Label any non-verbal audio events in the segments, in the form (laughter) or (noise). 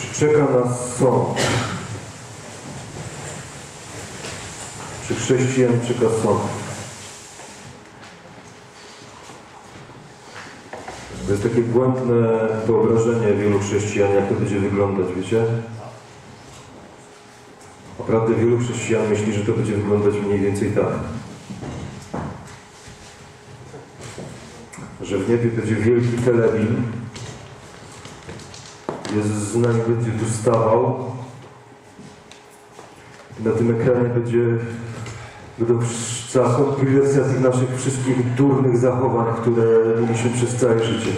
Czy czeka nas sąd? Czy chrześcijan czeka sąd? To jest takie błędne wyobrażenie wielu chrześcijan, jak to będzie wyglądać, wiecie? Naprawdę wielu chrześcijan myśli, że to będzie wyglądać mniej więcej tak. Że w niebie będzie wielki telebim, Jezus z nami będzie tu stawał. Na tym ekranie będzie będą kompilacja tych naszych wszystkich durnych zachowań, które mieliśmy przez całe życie.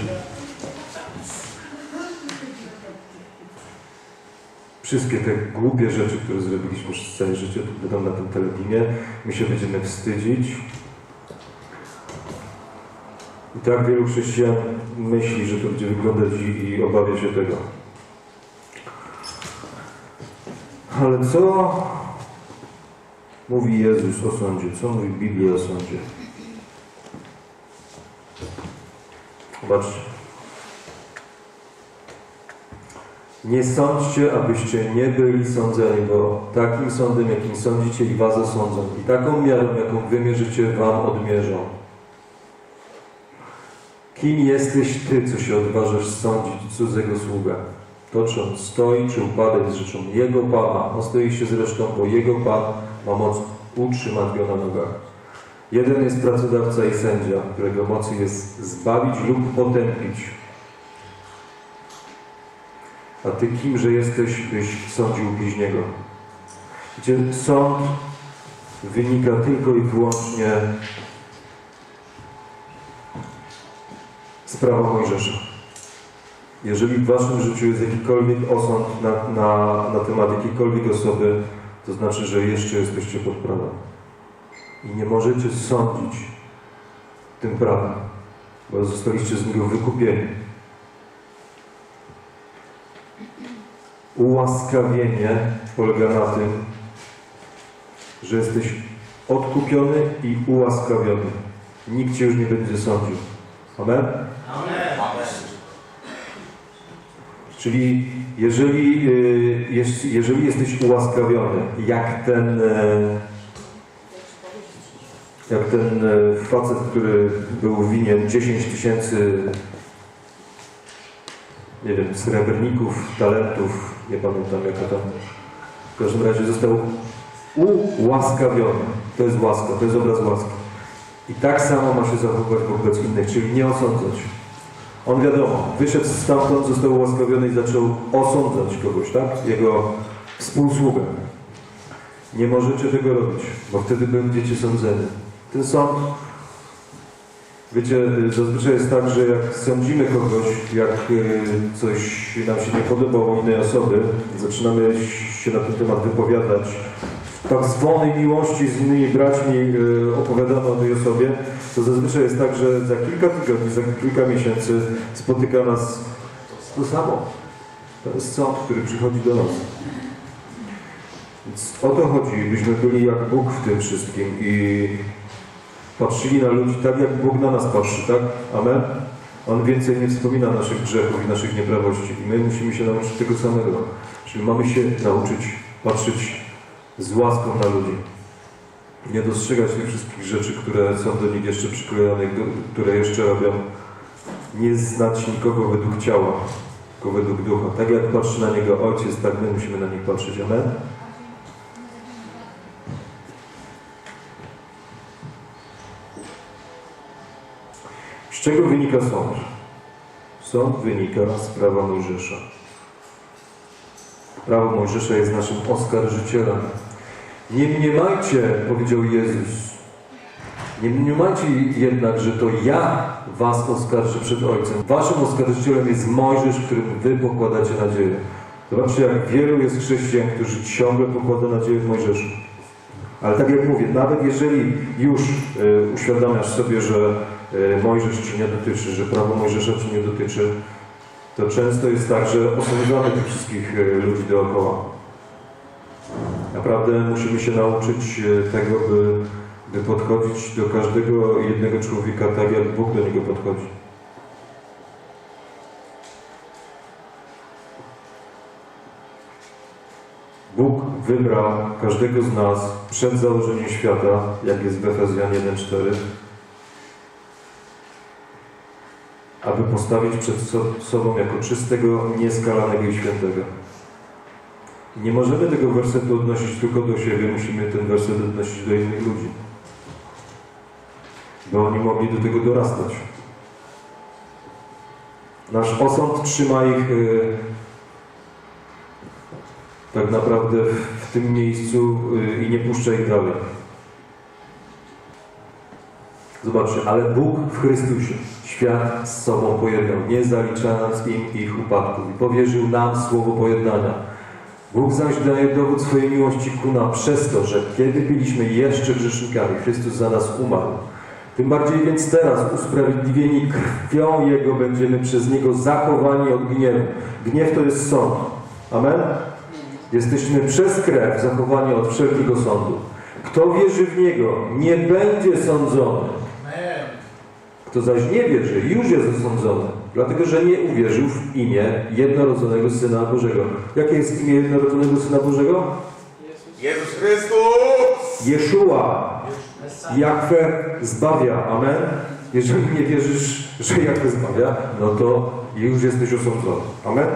Wszystkie te głupie rzeczy, które zrobiliśmy przez całe życie, będą na tym telebimie. My się będziemy wstydzić. I tak wielu chrześcijan myśli, że to będzie wyglądać i obawia się tego. Ale co mówi Jezus o sądzie? Co mówi Biblia o sądzie? Zobaczcie. Nie sądźcie, abyście nie byli sądzeni, bo takim sądem, jakim sądzicie i was osądzą, i taką miarą, jaką wymierzycie, wam odmierzą. Kim jesteś Ty, co się odważasz sądzić cudzego sługa? To, czy on stoi, czy upada, jest rzeczą Jego Pana. On stoi się zresztą, bo Jego Pan ma moc utrzymać Go na nogach. Jeden jest pracodawca i sędzia, którego mocy jest zbawić lub potępić. A Ty kimże jesteś, byś sądził bliźniego? Gdzie sąd wynika tylko i wyłącznie sprawa Mojżesza. Jeżeli w Waszym życiu jest jakikolwiek osąd na, na, na temat jakiejkolwiek osoby, to znaczy, że jeszcze jesteście pod prawem. I nie możecie sądzić tym prawem, bo zostaliście z niego wykupieni. Ułaskawienie polega na tym, że jesteś odkupiony i ułaskawiony. Nikt Cię już nie będzie sądził. Amen? Czyli jeżeli, y, jeżeli jesteś ułaskawiony, jak ten, e, jak ten e, facet, który był winien 10 tysięcy nie wiem, srebrników, talentów, nie pamiętam jaka tam, w każdym razie został ułaskawiony. To jest łaska, to jest obraz łaski. I tak samo ma się zachowywać wobec innych, czyli nie osądzać. On wiadomo, wyszedł stamtąd, został ułaskawiony i zaczął osądzać kogoś, tak? Jego współsługę. Nie możecie tego robić, bo wtedy będziecie sądzeni. Ten sąd, wiecie, zazwyczaj jest tak, że jak sądzimy kogoś, jak y, coś nam się nie podoba u innej osoby, zaczynamy się na ten temat wypowiadać, tak zwanej miłości z innymi braćmi y, opowiadano o tej osobie, to zazwyczaj jest tak, że za kilka tygodni, za kilka miesięcy spotyka nas to samo. To jest sąd, który przychodzi do nas. Więc o to chodzi, byśmy byli jak Bóg w tym wszystkim i patrzyli na ludzi tak, jak Bóg na nas patrzy, tak? Amen? On więcej nie wspomina naszych grzechów i naszych nieprawości i my musimy się nauczyć tego samego. Czyli mamy się nauczyć patrzeć z łaską na ludzi. Nie dostrzegać tych wszystkich rzeczy, które są do nich jeszcze przyklejone, które jeszcze robią. Nie znać nikogo według ciała, tylko według ducha. Tak jak patrzy na niego ojciec, tak my musimy na nich patrzeć. Amen? Z czego wynika sąd? Sąd wynika z prawa Mojżesza. Prawo Mojżesza jest naszym oskarżycielem. Nie mniemajcie, powiedział Jezus. Nie mniemajcie jednak, że to ja was oskarżę przed Ojcem. Waszym oskarżycielem jest Mojżesz, którym wy pokładacie nadzieję. Zobaczcie, jak wielu jest chrześcijan, którzy ciągle pokłada nadzieję w Mojżeszu. Ale tak jak mówię, nawet jeżeli już e, uświadamiasz sobie, że e, Mojżesz Ci nie dotyczy, że prawo Mojżesza Ci nie dotyczy, to często jest tak, że osądzamy tych wszystkich e, ludzi dookoła. Naprawdę musimy się nauczyć e, tego, by, by podchodzić do każdego jednego człowieka tak, jak Bóg do niego podchodzi. Bóg wybrał każdego z nas przed założeniem świata, jak jest w Efezjan 1,4, aby postawić przed so- sobą jako czystego, nieskalanego i świętego. Nie możemy tego wersetu odnosić tylko do siebie, musimy ten werset odnosić do innych ludzi. By oni mogli do tego dorastać. Nasz osąd trzyma ich y, tak naprawdę w, w tym miejscu y, i nie puszcza ich dalej. Zobaczcie, ale Bóg w Chrystusie świat z sobą pojednał, nie zaliczając im ich upadków i powierzył nam słowo pojednania. Bóg zaś daje dowód swojej miłości ku nam przez to, że kiedy byliśmy jeszcze grzesznikami, Chrystus za nas umarł. Tym bardziej więc teraz, usprawiedliwieni krwią Jego, będziemy przez Niego zachowani od gniewu. Gniew to jest sąd. Amen? Jesteśmy przez krew zachowani od wszelkiego sądu. Kto wierzy w Niego, nie będzie sądzony. Kto zaś nie wierzy, już jest osądzony, dlatego że nie uwierzył w imię jednorodzonego Syna Bożego. Jakie jest imię jednorodzonego Syna Bożego? Jezus Chrystus! Jeszua. Jachwę zbawia. Amen. Jeżeli nie wierzysz, że Jachwę zbawia, no to już jesteś osądzony. Amen.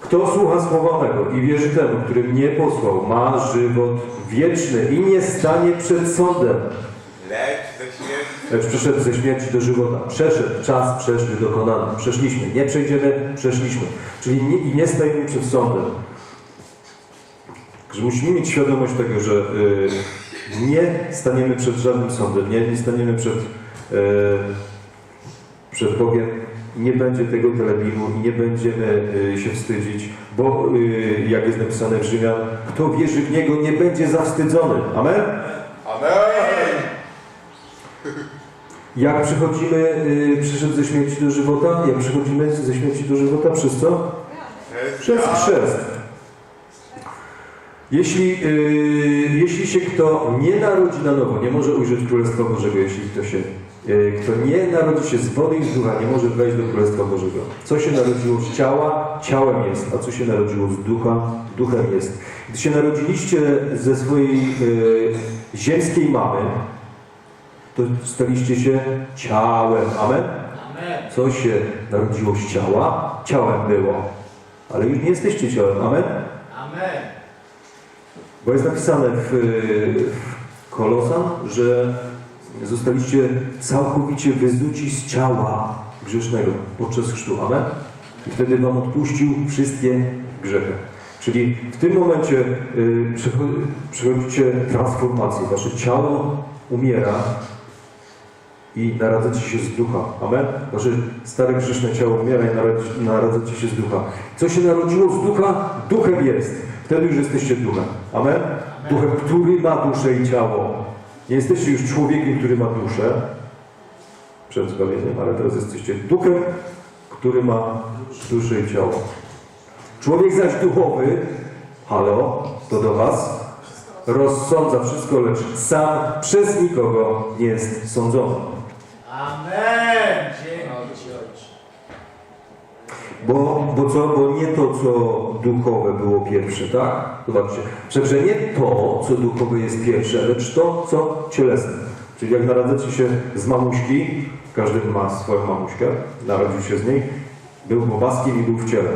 Kto słucha słowa mego i wierzy temu, który mnie posłał, ma żywot wieczny i nie stanie przed sądem, Lecz ze śmierci lecz przeszedł ze śmierci do żywota. Przeszedł, czas przeszły dokonany. Przeszliśmy, nie przejdziemy, przeszliśmy. Czyli nie, i nie stajemy przed sądem. Także musimy mieć świadomość tego, że y, nie staniemy przed żadnym sądem, nie, nie staniemy przed, y, przed Bogiem. Nie będzie tego telebimu i nie będziemy y, się wstydzić, bo y, jak jest napisane w Rzymian, kto wierzy w Niego nie będzie zawstydzony. Amen? Amen! (laughs) Jak przychodzimy, y, przyszedł ze śmierci do żywota? Jak przychodzimy ze śmierci do żywota? Przez co? Przez chrzest. Jeśli, y, jeśli się kto nie narodzi na nowo, nie może ujrzeć Królestwa Bożego, jeśli kto się, y, kto nie narodzi się z wody i z ducha, nie może wejść do Królestwa Bożego. Co się narodziło z ciała, ciałem jest, a co się narodziło z ducha, duchem jest. Gdy się narodziliście ze swojej y, ziemskiej mamy, staliście się ciałem. Amen? Co się narodziło z ciała, ciałem było. Ale już nie jesteście ciałem. Amen? Amen. Bo jest napisane w, w Kolosan, że zostaliście całkowicie wyzuci z ciała grzesznego podczas chrztu. Amen? I wtedy wam odpuścił wszystkie grzechy. Czyli w tym momencie y, przycho- przychodzicie transformację. Wasze ciało umiera i naradzacie się z ducha. Amen? Wasze stare grzeszne ciało umiera i naradzi- naradzacie się z ducha. Co się narodziło z ducha? Duchem jest. Wtedy już jesteście duchem. Amen? Duchem, który ma duszę i ciało. Nie jesteście już człowiekiem, który ma duszę przed zbawieniem, ale teraz jesteście duchem, który ma duszę i ciało. Człowiek zaś duchowy, halo, to do was, rozsądza wszystko, lecz sam przez nikogo nie jest sądzony. Amen. Dzięki Ci Ojcze. Bo, bo co? Bo nie to, co duchowe było pierwsze, tak? Zobaczcie. Że nie to, co duchowe jest pierwsze, lecz to, co cielesne. Czyli jak narodzacie się z mamuśki, każdy ma swoją mamuśkę, narodził się z niej, był bobaskiem i był w ciele.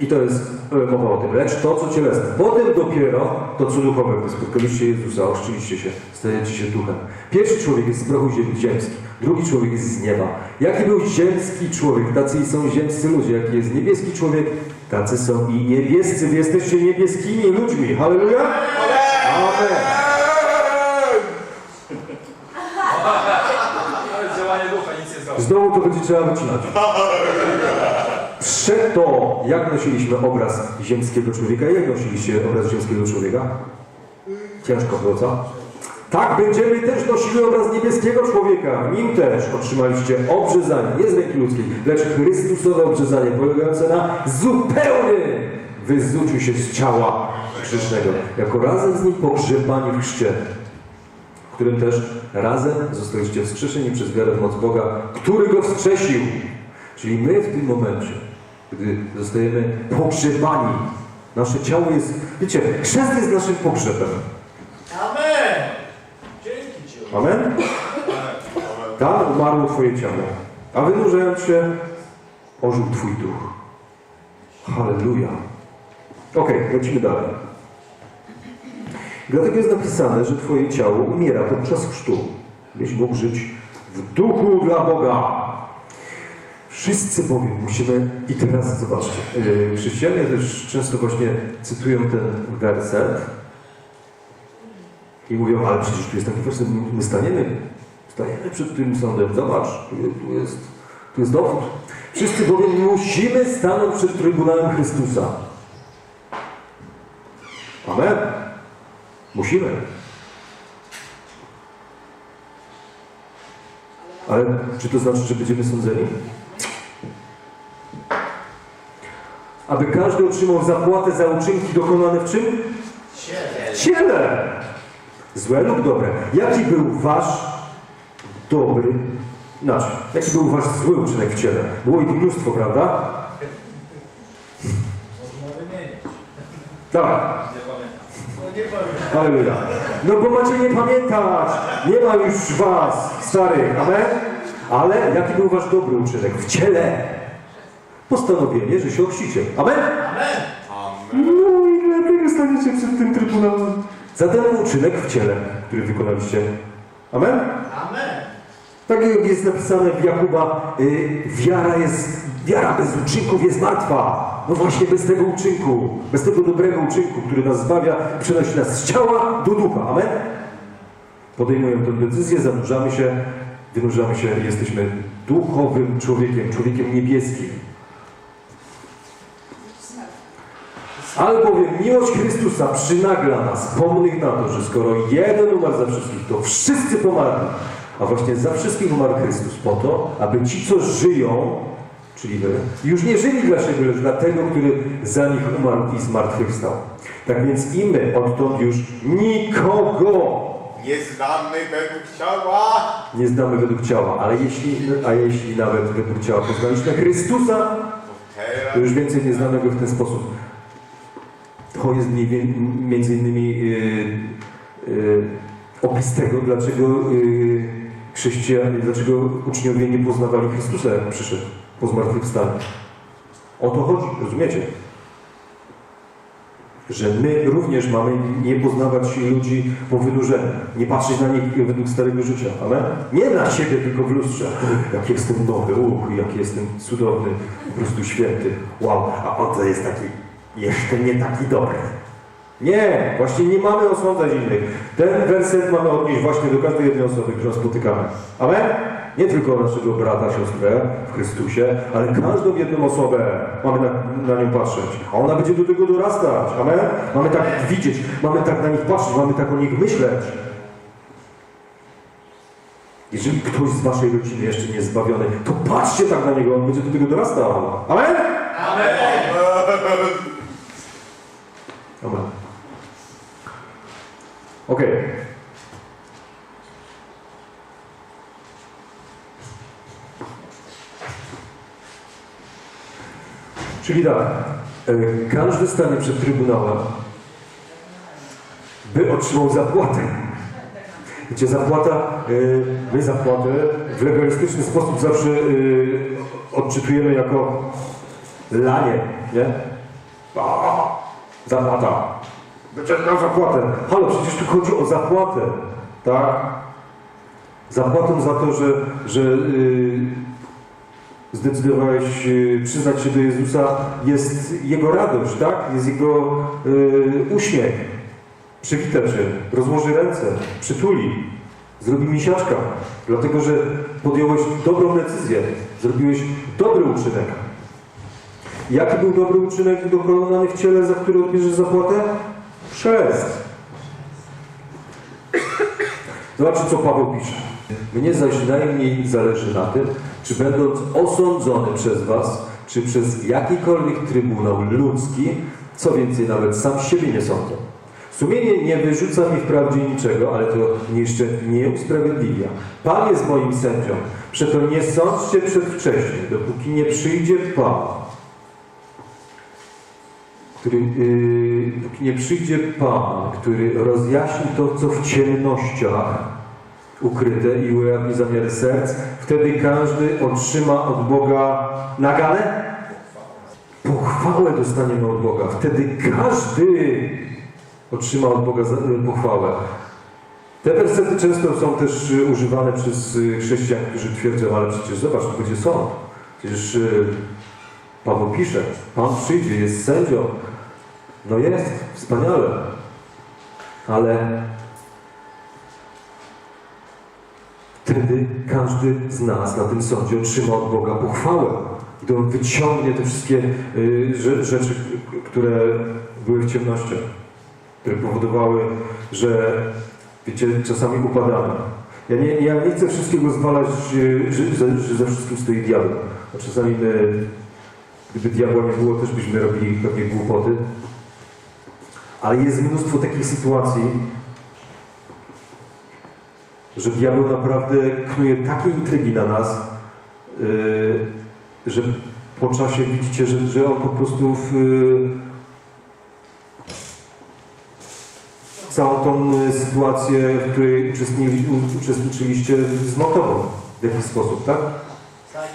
I to jest mowa o tym. Lecz to, co cielesne. Potem dopiero to, co duchowe. Gdy spotkaliście Jezusa, ochrzciliście się, stajecie się duchem. Pierwszy człowiek jest z prochu ziem- ziemski, drugi człowiek jest z nieba. Jaki był ziemski człowiek? Tacy i są ziemscy ludzie. Jaki jest niebieski człowiek? Tacy są i niebiescy. Wy jesteście niebieskimi ludźmi. Halleluja! Amen. Nawet działanie ducha nic nie zrobi. Znowu to będzie trzeba wycinać. Przeto, jak nosiliśmy obraz ziemskiego człowieka? Jak nosiliście obraz ziemskiego człowieka? Ciężko było, co? Tak będziemy też nosili obraz niebieskiego człowieka. Nim też otrzymaliście obrzezanie, nie z ręki ludzkiej, lecz Chrystusowe obrzezanie, polegające na zupełnym wyzuciu się z ciała grzesznego, jako razem z nim pogrzebani w chrzcie w którym też razem zostaliście wskrzeszeni przez wiarę w moc Boga, który go wskrzesił. Czyli my w tym momencie gdy zostajemy pogrzebani. Nasze ciało jest, wiecie, chrzest jest naszym pogrzebem. Amen. Dzięki Ci. Amen? Tam umarło Twoje ciało, a wynurzając się, ożył Twój duch. Halleluja. Okej, lecimy dalej. Dlatego jest napisane, że Twoje ciało umiera podczas chrztu, byś mógł żyć w duchu dla Boga. Wszyscy bowiem musimy, i teraz zobaczcie, yy, chrześcijanie też często właśnie cytują ten werset i mówią, ale przecież tu jest taki werset, my staniemy, staniemy przed tym sądem, zobacz, tu, tu, jest, tu jest dowód. Wszyscy bowiem musimy stanąć przed Trybunałem Chrystusa. Amen. Musimy. Ale czy to znaczy, że będziemy sądzeni? Aby każdy otrzymał zapłatę za uczynki dokonane w czym? Ciele. ciele. Złe lub dobre. Jaki był wasz dobry, znaczy, jaki był wasz zły uczynek w ciele? Było ich mnóstwo, prawda? Można wymienić. Tak. Halleluja. No bo macie nie pamiętać. Nie ma już was, starych. Amen? Ale jaki był wasz dobry uczynek w ciele? Postanowienie, że się ochrzcicie. Amen? Amen. No i dlatego staniecie przed tym trybunałem. Za ten uczynek w ciele, który wykonaliście. Amen? Amen. Tak jak jest napisane w Jakuba, y, wiara jest, wiara bez uczynków jest martwa. No właśnie bez tego uczynku, bez tego dobrego uczynku, który nas zbawia i przenosi nas z ciała do ducha. Amen? Podejmujemy tę decyzję, zanurzamy się, wynurzamy się, jesteśmy duchowym człowiekiem, człowiekiem niebieskim. Albowiem miłość Chrystusa przynagla nas, pomnych na to, że skoro jeden umarł za wszystkich, to wszyscy pomarli. A właśnie za wszystkich umarł Chrystus po to, aby ci, co żyją, czyli wy, już nie żyli dla siebie, lecz dla tego, który za nich umarł i zmartwychwstał. Tak więc i my odtąd już nikogo Nie znamy według ciała. nie znamy według ciała, ale jeśli, a jeśli nawet według ciała poznaliśmy Chrystusa, To już więcej nie znamy go w ten sposób. To jest między innymi yy, yy, opis tego, dlaczego yy, chrześcijanie, dlaczego uczniowie nie poznawali Chrystusa, jak przyszedł po zmartwychwstaniu. O to chodzi, rozumiecie? Że my również mamy nie poznawać ludzi po wynurzeniu, nie patrzeć na nich według starego życia, amen? Nie na siebie, tylko w lustrze. Jak jestem nowy, uch, jak jestem cudowny, po prostu święty. Wow, a on to jest taki, jeszcze nie taki dobry. Nie, właśnie nie mamy osądzać innych. Ten werset mamy odnieść właśnie do każdej jednej osoby, którą spotykamy. Amen? Nie tylko naszego brata, siostrę w Chrystusie, ale każdą jedną osobę mamy na, na nią patrzeć. A ona będzie do tego dorastać. Amen? Mamy tak widzieć, mamy tak na nich patrzeć, mamy tak o nich myśleć. Jeżeli ktoś z waszej rodziny jeszcze nie jest zbawiony, to patrzcie tak na niego, on będzie do tego dorastał. Amen? Amen. Dobra. Okej. Czyli tak, e, każdy stanie przed Trybunałem, by otrzymał zapłatę. Wiecie, zapłata, e, my zapłatę w legalistyczny sposób zawsze e, odczytujemy jako lanie, nie? Zapłata. Wyciągnął zapłatę. Halo, przecież tu chodzi o zapłatę, tak? Zapłatą za to, że, że yy, zdecydowałeś yy, przyznać się do Jezusa, jest Jego radość, tak? Jest Jego yy, uśmiech. Przywita Cię, rozłoży ręce, przytuli, zrobi misiaczka, dlatego że podjąłeś dobrą decyzję, zrobiłeś dobry uczynek. Jaki był dobry uczynek dokonany w ciele, za który odbierzesz zapłatę? Chrzest. Zobaczcie, co Paweł pisze. Mnie zaś najmniej zależy na tym, czy będąc osądzony przez was, czy przez jakikolwiek trybunał ludzki, co więcej, nawet sam siebie nie sądzę. Sumienie nie wyrzuca mi wprawdzie niczego, ale to jeszcze nie usprawiedliwia. Pan jest moim sędzią. Przeto nie sądźcie przedwcześnie, dopóki nie przyjdzie Pan który, yy, nie przyjdzie Pan, który rozjaśni to, co w ciemnościach ukryte i ujawni zamiary serc, wtedy każdy otrzyma od Boga naganę? Pochwałę dostaniemy od Boga. Wtedy każdy otrzyma od Boga za- pochwałę. Te wersety często są też y, używane przez chrześcijan, którzy twierdzą, ale przecież zobacz, to będzie sąd. Przecież Paweł pisze, Pan przyjdzie, jest sędzią. No jest, wspaniale. Ale wtedy każdy z nas na tym sądzie otrzyma od Boga pochwałę. I on wyciągnie te wszystkie y, rze- rzeczy, które były w ciemnościach, które powodowały, że wiecie, czasami upadamy. Ja nie, ja nie chcę wszystkiego zwalać, y, że, że, że ze wszystkim stoi diabeł. A czasami my, gdyby diabła nie było, też byśmy robili pewnie głupoty. Ale jest mnóstwo takich sytuacji, że diabeł naprawdę knuje takie intrygi na nas, yy, że po czasie widzicie, że, że on po prostu w, yy, całą tą y, sytuację, w której uczestniczyli, uczestniczyliście, zmontował w jakiś sposób, tak? Tak.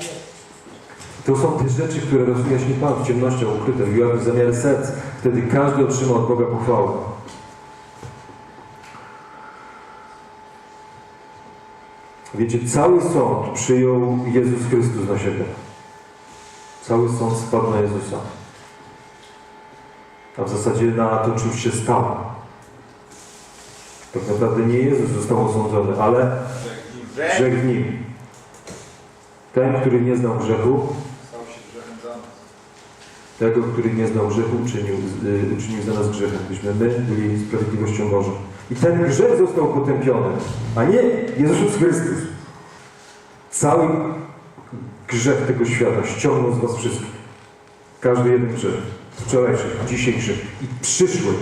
To są te rzeczy, które rozjaśni Pan w ciemnościach ukryte, w zamiary serc. Wtedy każdy otrzyma od Boga pochwałę. Wiecie, cały sąd przyjął Jezus Chrystus na siebie. Cały sąd spadł na Jezusa. A w zasadzie na to, czym się stało. Tak naprawdę nie Jezus został osądzony, ale grzech w nim. Ten, który nie znał grzechu, Stał się grzechem za nas. Tego, który nie znał grzechu, uczynił, y, uczynił za nas grzechem, byśmy my byli sprawiedliwością Bożą. I ten grzech został potępiony, a nie Jezus Chrystus. Cały grzech tego świata ściągnął z was wszystkich. Każdy jeden grzech. Wczorajszy, dzisiejszy i przyszły.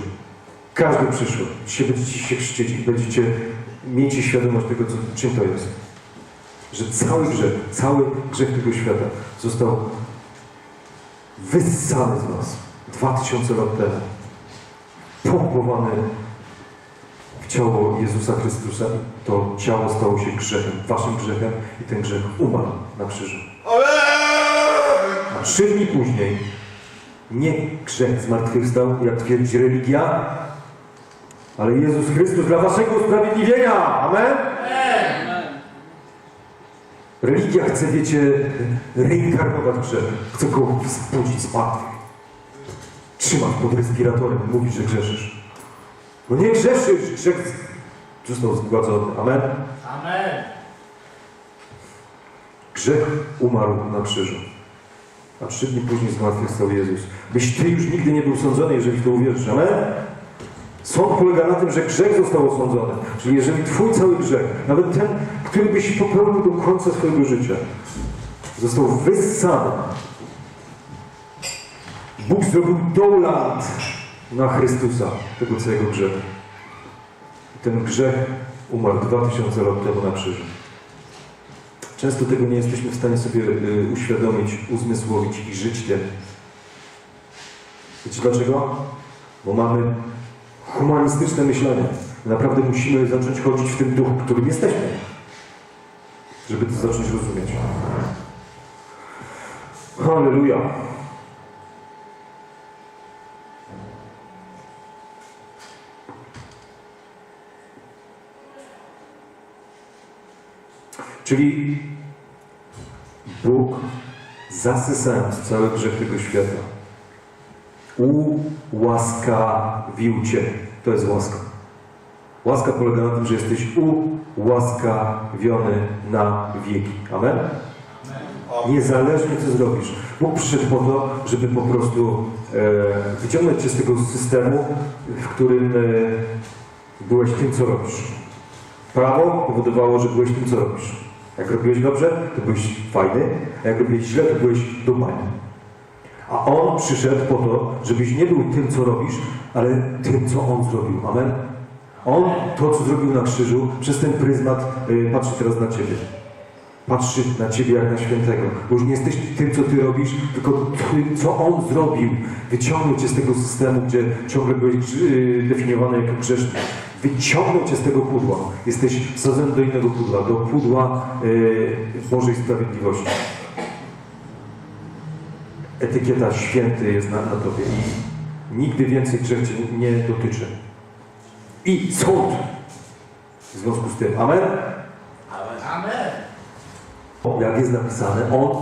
Każdy przyszły. Dzisiaj będziecie się chrzcić i będziecie mieć świadomość tego, co, czym to jest. Że cały grzech, cały grzech tego świata został wyssany z was dwa tysiące lat temu, pompowany w ciało Jezusa Chrystusa i to ciało stało się grzechem, waszym grzechem i ten grzech umarł na krzyżu. A trzy dni później nie grzech zmartwychwstał, jak twierdzi religia, ale Jezus Chrystus dla waszego usprawiedliwienia. Amen? Religia chce, wiecie, reinkarnować grzech. Chce go wzbudzić z martwych. Trzymasz pod respiratorem, mówisz, że grzeszysz. No nie grzeszysz, grzech został zgładzony. Amen? Amen. Grzech umarł na krzyżu. A trzy dni później zmartwychwstał Jezus. Byś ty już nigdy nie był sądzony, jeżeli w to uwierzysz. Amen? Sąd polega na tym, że grzech został osądzony. Czyli jeżeli twój cały grzech, nawet ten, który byś popełnił do końca swojego życia, został wyssany. Bóg zrobił doland na Chrystusa, tego całego grzechu. I ten grzech umarł 2000 lat temu na krzyżu. Często tego nie jesteśmy w stanie sobie y, uświadomić, uzmysłowić i żyć tym. Wiecie dlaczego? Bo mamy humanistyczne myślenie. Naprawdę musimy zacząć chodzić w tym duchu, w którym jesteśmy, żeby to zacząć rozumieć. Halleluja. Czyli Bóg, zasysając cały grzech tego świata, ułaskawił Cię. To jest łaska. Łaska polega na tym, że jesteś ułaskawiony na wieki. Amen? Niezależnie co zrobisz. Bóg przyszedł po to, żeby po prostu e, wyciągnąć Cię z tego systemu, w którym e, byłeś tym, co robisz. Prawo powodowało, że byłeś tym, co robisz. Jak robiłeś dobrze, to byłeś fajny, a jak robiłeś źle, to byłeś dumany. A On przyszedł po to, żebyś nie był tym, co robisz, ale tym, co On zrobił. Amen? On to, co zrobił na krzyżu, przez ten pryzmat y, patrzy teraz na Ciebie. patrzy na Ciebie jak na świętego. Bo już nie jesteś tym, co Ty robisz, tylko tym, co On zrobił. Wyciągnął Cię z tego systemu, gdzie ciągle byłeś yy, definiowany jako grzeszny. Wyciągnął Cię z tego pudła. Jesteś wsadzony do innego pudła, do pudła yy, Bożej Sprawiedliwości. Etykieta święty jest na, na Tobie i nigdy więcej grzech Cię nie dotyczy. I sąd w związku z tym. Amen? Amen. Jak jest napisane, On,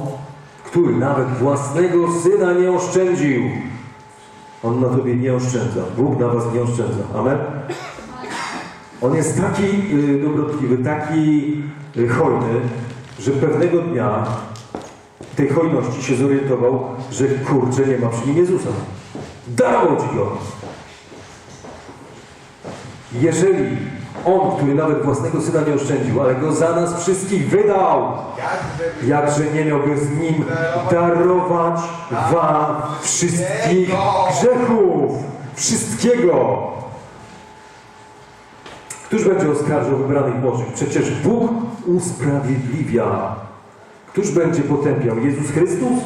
który nawet własnego Syna nie oszczędził. On na Tobie nie oszczędza. Bóg na Was nie oszczędza. Amen? On jest taki y, dobrotliwy, taki y, hojny, że pewnego dnia tej hojności się zorientował, że kurczę nie ma przy nim Jezusa. Dało Ci Go. Jeżeli On, który nawet własnego Syna nie oszczędził, ale Go za nas wszystkich wydał, jakże nie miałby z Nim darować Wam wszystkich grzechów. Wszystkiego. Któż będzie oskarżał wybranych Bożych? Przecież Bóg usprawiedliwia. Któż będzie potępiał? Jezus Chrystus?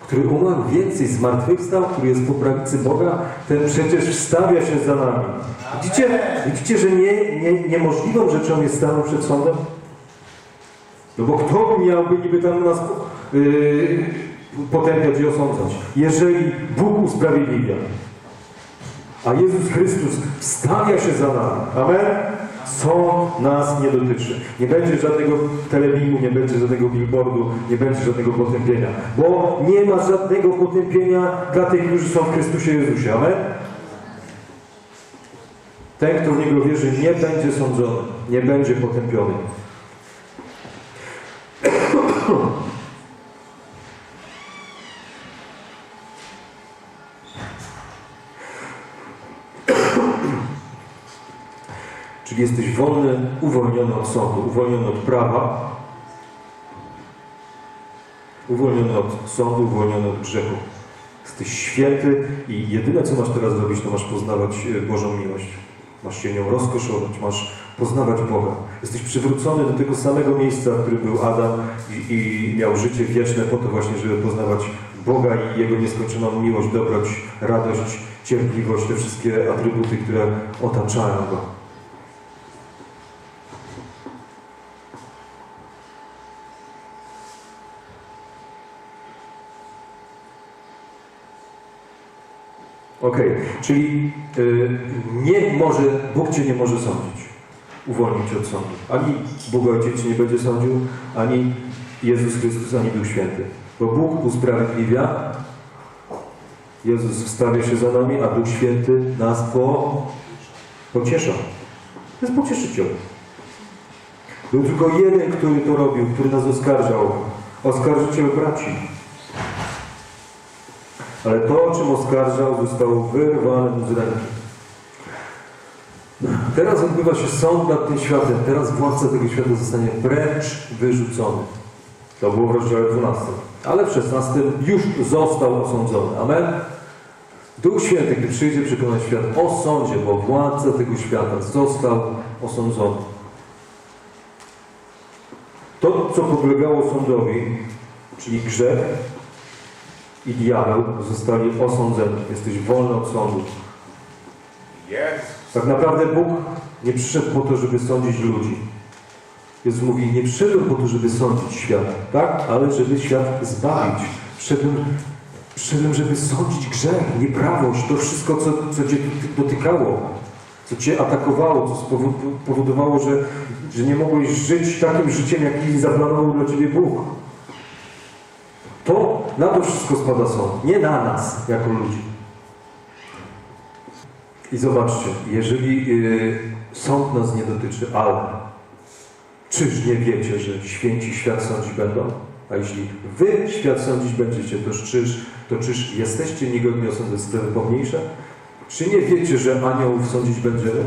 Który umarł więcej, zmartwychwstał, który jest po prawicy Boga, ten przecież wstawia się za nami. Widzicie, widzicie że nie, nie, niemożliwą rzeczą jest stanąć przed sądem? No bo kto miałby niby tam nas yy, potępiać i osądzać? Jeżeli Bóg usprawiedliwia, a Jezus Chrystus wstawia się za nami. Amen? Sąd nas nie dotyczy. Nie będzie żadnego telebingu, nie będzie żadnego billboardu, nie będzie żadnego potępienia. Bo nie ma żadnego potępienia dla tych, którzy są w Chrystusie Jezusie. Amen? Ten, kto w Niego wierzy, nie będzie sądzony, nie będzie potępiony. (clears throat) Czyli jesteś wolny, uwolniony od sądu, uwolniony od prawa, uwolniony od sądu, uwolniony od grzechu. Jesteś święty i jedyne, co masz teraz robić, to masz poznawać e, Bożą miłość. Masz się nią rozkoszować, masz poznawać Boga. Jesteś przywrócony do tego samego miejsca, w którym był Adam i, i miał życie wieczne po to właśnie, żeby poznawać Boga i Jego nieskończoną miłość, dobroć, radość, cierpliwość, te wszystkie atrybuty, które otaczają Go. Okej, czyli y, nie może, Bóg Cię nie może sądzić, uwolnić od sądu. Ani Bóg Ojciec Cię nie będzie sądził, ani Jezus Chrystus, ani Duch Święty. Bo Bóg usprawiedliwia, Jezus wstawia się za nami, a Duch Święty nas po, pociesza. To jest pocieszyciel. Był tylko jeden, który to robił, który nas oskarżał. Oskarżyciel braci. Ale to, o czym oskarżał, zostało wyrwane mu z ręki. Teraz odbywa się sąd nad tym światem. Teraz władca tego świata zostanie wręcz wyrzucony. To było w rozdziale 12. Ale w 16 już został osądzony. Amen? Duch Święty, gdy przyjdzie przekonać świat o sądzie, bo władca tego świata został osądzony. To, co podlegało sądowi, czyli grzech, i diabeł zostali osądzeni. Jesteś wolny od sądu. Tak naprawdę Bóg nie przyszedł po to, żeby sądzić ludzi. Jezus mówi, nie przyszedłem po to, żeby sądzić świat, tak? Ale żeby świat zbawić. Przyszedłem, przyszedłem żeby sądzić grzech, nieprawość, to wszystko, co, co Cię dotykało, co Cię atakowało, co spowo- powodowało, że, że nie mogłeś żyć takim życiem, jaki zaplanował dla Ciebie Bóg. To na to wszystko spada sąd, nie na nas, jako ludzi. I zobaczcie, jeżeli y, sąd nas nie dotyczy, ale czyż nie wiecie, że święci świat sądzić będą? A jeśli wy świat sądzić będziecie, to czyż, to czyż jesteście niegodni osądzać sprawy pomniejsze? Czy nie wiecie, że aniołów sądzić będziemy?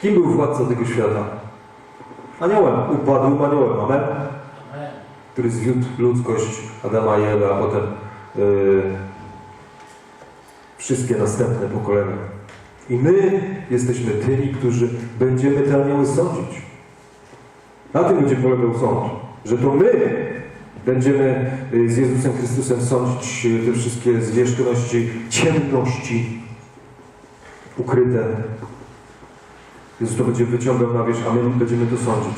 Kim był władca tego świata? Aniołem, upadłym aniołem, amen? Który zwiódł ludzkość Adama i Ewy, a potem yy, wszystkie następne pokolenia. I my jesteśmy tymi, którzy będziemy te anioły sądzić. Na tym będzie polegał sąd, że to my będziemy y, z Jezusem Chrystusem sądzić y, te wszystkie zwierzchności, ciemności ukryte. Jezus to będzie wyciągał na wierzch, a my będziemy to sądzić.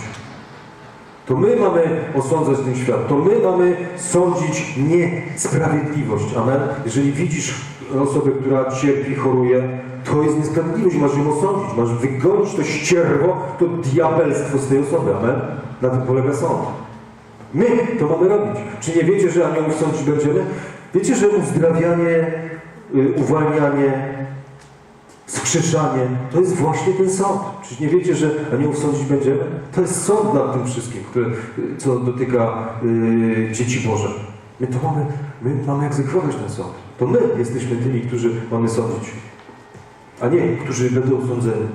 To my mamy osądzać ten świat. To my mamy sądzić niesprawiedliwość. Amen. Jeżeli widzisz osobę, która cierpi, choruje, to jest niesprawiedliwość. Masz ją osądzić. Masz wygonić to ścierwo, to diabelstwo z tej osoby. Amen. Na tym polega sąd. My to mamy robić. Czy nie wiecie, że aniołów sądzić będziemy? Wiecie, że uzdrawianie, y, uwalnianie, skrzeszanie, to jest właśnie ten sąd. Czy nie wiecie, że aniołów sądzić będziemy? To jest sąd nad tym wszystkim, które, co dotyka y, dzieci Boże. My to mamy, my mamy egzekwować ten sąd. To my jesteśmy tymi, którzy mamy sądzić, a nie, którzy będą osądzeni.